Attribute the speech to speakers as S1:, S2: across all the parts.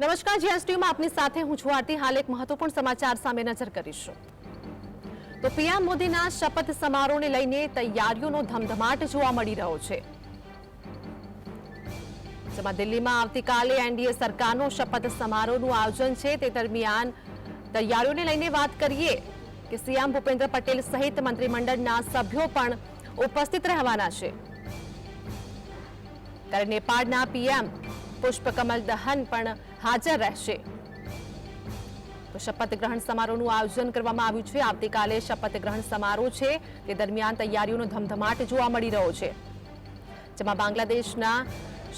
S1: નમસ્કાર જીએસ ટીવીમાં આપની સાથે હું છું આરતી. હાલ એક મહત્વપૂર્ણ સમાચાર સામે નજર કરીશું. તો પીએમ મોદીના શપથ સમારોહને લઈને તૈયારીઓનો ધમધમાટ જોવા મળી રહ્યો છે. જેમાં દિલ્હીમાં આવતીકાલે એનડીએ સરકારનો શપથ સમારોહનું આયોજન છે. તે દરમિયાન તૈયારીઓને લઈને વાત કરીએ કે સીએમ ભૂપેન્દ્ર પટેલ સહિત મંત્રીમંડળના સભ્યો પણ ઉપસ્થિત રહેવાના છે. ત્યારે નેપાળના પીએમ પુષ્પકમલ દહન પણ હાજર રહેશે. શપથ ગ્રહણ સમારોહનું આયોજન કરવામાં આવ્યું છે. આવતીકાલે શપથ ગ્રહણ સમારોહ છે. તે દરમિયાન તૈયારીઓનો ધમધમાટ જોવા મળી રહ્યો છે. જેમાં બાંગ્લાદેશના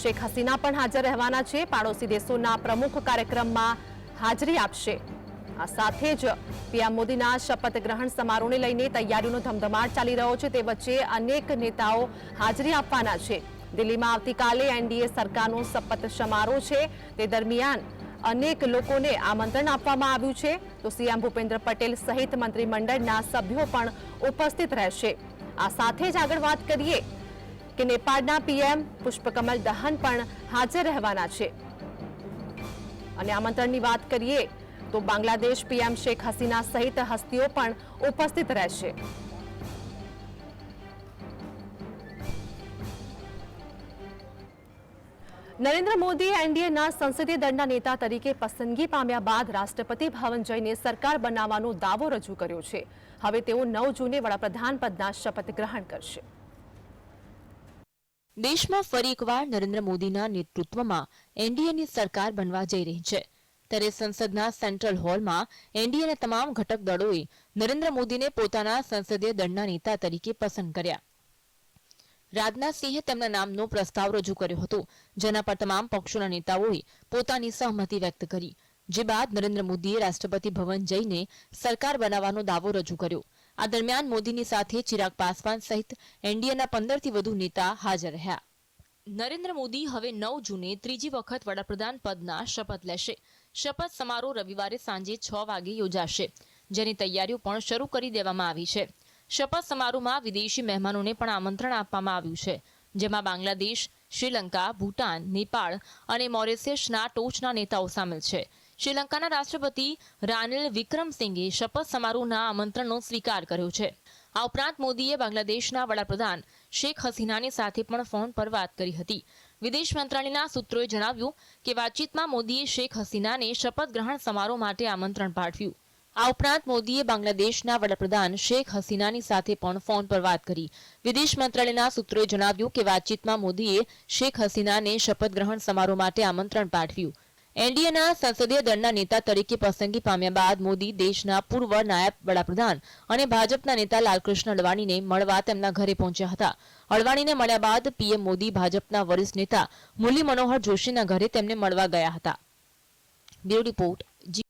S1: શેખ હસીના પણ હાજર રહેવાના છે. પાડોશી દેશોના પ્રમુખ કાર્યક્રમમાં હાજરી આપશે. આ સાથે જ પીએમ મોદીના શપથ ગ્રહણ સમારોહને લઈને તૈયારીઓનો ધમધમાટ ચાલી રહ્યો છે. તે વચ્ચે અનેક નેતાઓ હાજરી આપવાના છે. દિલ્હીમાં આવતીકાલે એનડીએ સરકારનો શપથ સમારોહ છે. તે દરમિયાન અનેક લોકોને આમંત્રણ આપવામાં આવ્યું છે. તો સીએમ ભૂપેન્દ્ર પટેલ સહિત મંત્રીમંડળના સભ્યો પણ ઉપસ્થિત રહેશે. આ સાથે જ આગળ વાત કરીએ કે નેપાળના પીએમ પુષ્પકમલ દહન પણ હાજર રહેવાના છે. અને આમંત્રણની વાત કરીએ તો બાંગ્લાદેશ પીએમ શેખ હસીના સહિત હસ્તીઓ પણ ઉપસ્થિત રહેશે. નરેન્દ્ર મોદીએ એનડીએના સંસદીય દળના નેતા તરીકે પસંદગી પામ્યા બાદ રાષ્ટ્રપતિ ભવન જઈને સરકાર બનાવવાનો દાવો રજૂ કર્યો છે. હવે તેઓ નવ જૂને વડાપ્રધાન પદના શપથ ગ્રહણ કરશે.
S2: દેશમાં ફરી એકવાર નરેન્દ્ર મોદીના નેતૃત્વમાં એનડીએની સરકાર બનવા જઈ રહી છે. ત્યારે સંસદના સેન્ટ્રલ હોલમાં એનડીએના તમામ ઘટક દળોએ નરેન્દ્ર મોદીને પોતાના સંસદીય દળના નેતા તરીકે પસંદ કર્યા. રાજનાથસિંહે તેમના નામનો પ્રસ્તાવ રજૂ કર્યો હતો, જેના પર તમામ પક્ષોના નેતાઓએ પોતાની સહમતિ વ્યક્ત કરી, જે બાદ નરેન્દ્ર મોદીએ રાષ્ટ્રપતિ ભવન જઈને સરકાર બનાવવાનો દાવો રજૂ કર્યો. આ દરમિયાન મોદીની સાથે ચિરાગ પાસવાન સહિત એનડીએના પંદરથી વધુ નેતા હાજર રહ્યા. નરેન્દ્ર મોદી હવે નવ જૂને ત્રીજી વખત વડાપ્રધાન પદના શપથ લેશે. શપથ સમારોહ રવિવારે સાંજે છ વાગે યોજાશે, જેની તૈયારીઓ પણ શરૂ કરી દેવામાં આવી છે. શપથ સમારોહમાં વિદેશી મહેમાનોને પણ આમંત્રણ આપવામાં આવ્યું છે, જેમાં બાંગ્લાદેશ, શ્રીલંકા, ભૂટાન, નેપાળ અને મોરિશિયસના ટોચના નેતાઓ સામેલ છે. શ્રીલંકાના રાષ્ટ્રપતિ રાનિલ વિક્રમસિંઘે શપથ સમારોહના આમંત્રણનો સ્વીકાર કર્યો છે. આ ઉપરાંત મોદીએ બાંગ્લાદેશના વડાપ્રધાન શેખ હસીનાની સાથે પણ ફોન પર વાત કરી હતી. વિદેશ મંત્રાલયના સૂત્રોએ જણાવ્યું કે વાતચીતમાં મોદીએ શેખ હસીનાને શપથ ગ્રહણ સમારોહ માટે આમંત્રણ પાઠવ્યું. આ ઉપરાંત મોદીએ બાંગ્લાદેશના વડાપ્રધાન શેખ હસીનાની સાથે પણ ફોન પર વાત કરી. વિદેશ મંત્રાલયના સૂત્રોએ જણાવ્યું કે વાતચીતમાં મોદીએ શેખ હસીનાને શપથ સમારોહ માટે આમંત્રણ પાઠવ્યું. એનડીએના સંસદીય દળના નેતા તરીકે પસંદગી પામ્યા બાદ મોદી દેશના પૂર્વ નાયબ વડાપ્રધાન અને ભાજપના નેતા લાલકૃષ્ણ અડવાણીને મળવા તેમના ઘરે પહોંચ્યા હતા. અડવાણીને મળ્યા બાદ પીએમ મોદી ભાજપના વરિષ્ઠ નેતા મુરલી મનોહર જોશીના ઘરે તેમને મળવા ગયા હતા. Bureau report